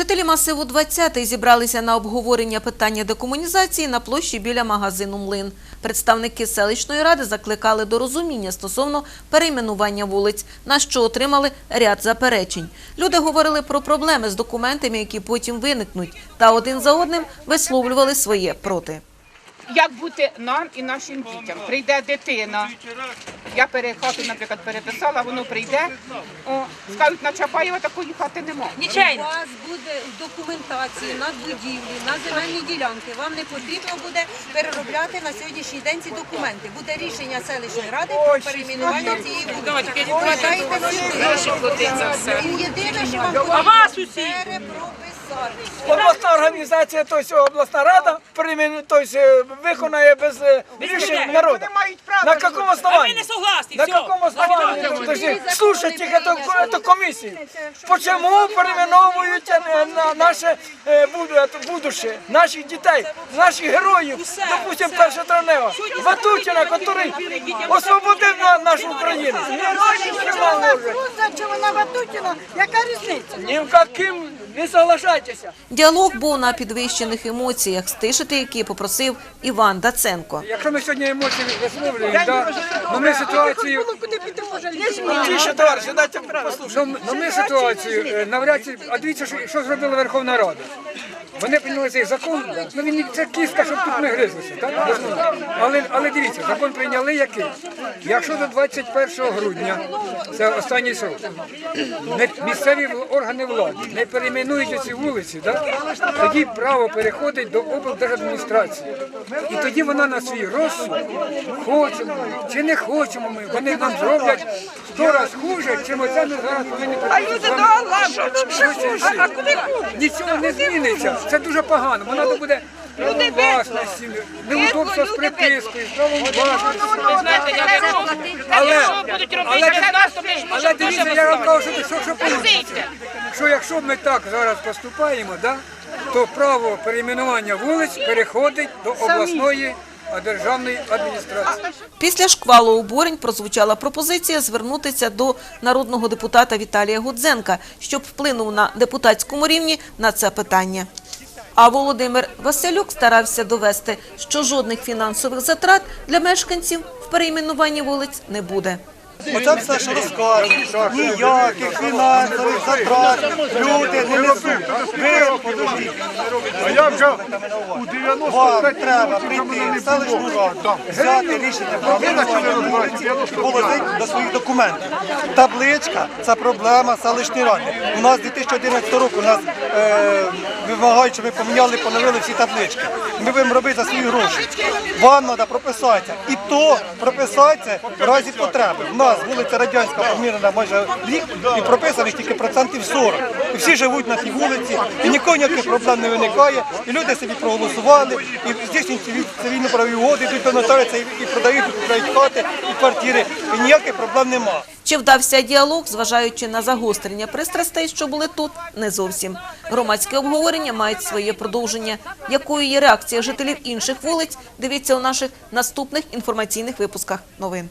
Жителі масиву 20 зібралися на обговорення питання декомунізації на площі біля магазину Млин. Представники селищної ради закликали до розуміння стосовно перейменування вулиць, на що отримали ряд заперечень. Люди говорили про проблеми з документами, які потім виникнуть, та один за одним висловлювали своє проти. Як бути нам і нашим дітям? Прийде дитина. Я пере хату, наприклад, переписала, воно прийде. О, скажуть, на Чапаєва такої хати немає. У вас буде в документації на будівлі, на земельні ділянки. Вам не потрібно буде переробляти на сьогоднішній день ці документи. Буде рішення селищної ради про перейменування цієї вулиці. Вкладайте сюди. Єдине, що вам А вас усі? Обласна організація, тобто обласна рада перейменує, тобто е, виконає без е, рішення людей. народу. На якому А ми основанні? не согласні. На все. каком основании? Подожди, слушайте эту, эту комиссию. Почему переименовывают э, на наше э, буду- это будущее, наших детей, наших героїв, допустим, першотравнева, Ватутіна, який освободив на- нашу Україну. Чи вона Ватутіна? Яка різниця? Ні в яким Не соглашайтеся. Діалог був на підвищених емоціях, стишити які попросив Іван Даценко. Якщо ми сьогодні емоції висловлюємо, да, ну ми ситуацію? Тише, товариші, дайте послухати. ну, ну ми ситуацію е, навряд чи, а дивіться, що, що зробила Верховна Рада. Вони прийняли цей закон, ну він це кістка, щоб тут не гризлося, так? Але, але дивіться, закон прийняли який? Якщо до 21 грудня, це останній срок, не, місцеві органи влади не перейменують ці вулиці, так? тоді право переходить до облдержадміністрації. І тоді вона на свій розсуд, хочемо чи не хочемо ми, вони нам зроблять сто раз хуже, чим оце ми зараз повинні А люди до Аллаха, а куди Нічого не зміниться. Це дуже погано. Вона то буде право власності, неудобство з припискою, власності. Знаєте, я якщо, Але, але, але дивіться, я вам кажу, що, що, що, вийде. що якщо ми так зараз поступаємо, да, то право перейменування вулиць переходить до обласної державної адміністрації. Після шквалу обурень прозвучала пропозиція звернутися до народного депутата Віталія Гудзенка, щоб вплинув на депутатському рівні на це питання. А Володимир Василюк старався довести, що жодних фінансових затрат для мешканців в перейменуванні вулиць не буде. Оце все, що розказують. Ніяких фінансових затрат люди не несуть. Ви подождіть. А я вже у Вам 95 треба прийти в селищну раду, взяти рішення про винесення вулиці і положити до своїх документів. Табличка це проблема селищної ради. У нас 2011 року нас е, вимагають, щоб ми поміняли, поновили всі таблички. Ми будемо робити за свої гроші. Вам треба прописатися. І то прописатися в разі потреби. Нас вулиця Радянська помірена майже рік і прописаних тільки процентів 40. І всі живуть на тій вулиці, і нікого ніяких проблем не виникає. І люди собі проголосували, і здійснюють цивіль- цивільно-правові угоди, йдуть до нотаріуса і продають, купляють хати, і квартири. І ніяких проблем немає. Чи вдався діалог, зважаючи на загострення пристрастей, що були тут, не зовсім. Громадське обговорення мають своє продовження. Якою є реакція жителів інших вулиць, дивіться у наших наступних інформаційних випусках новин.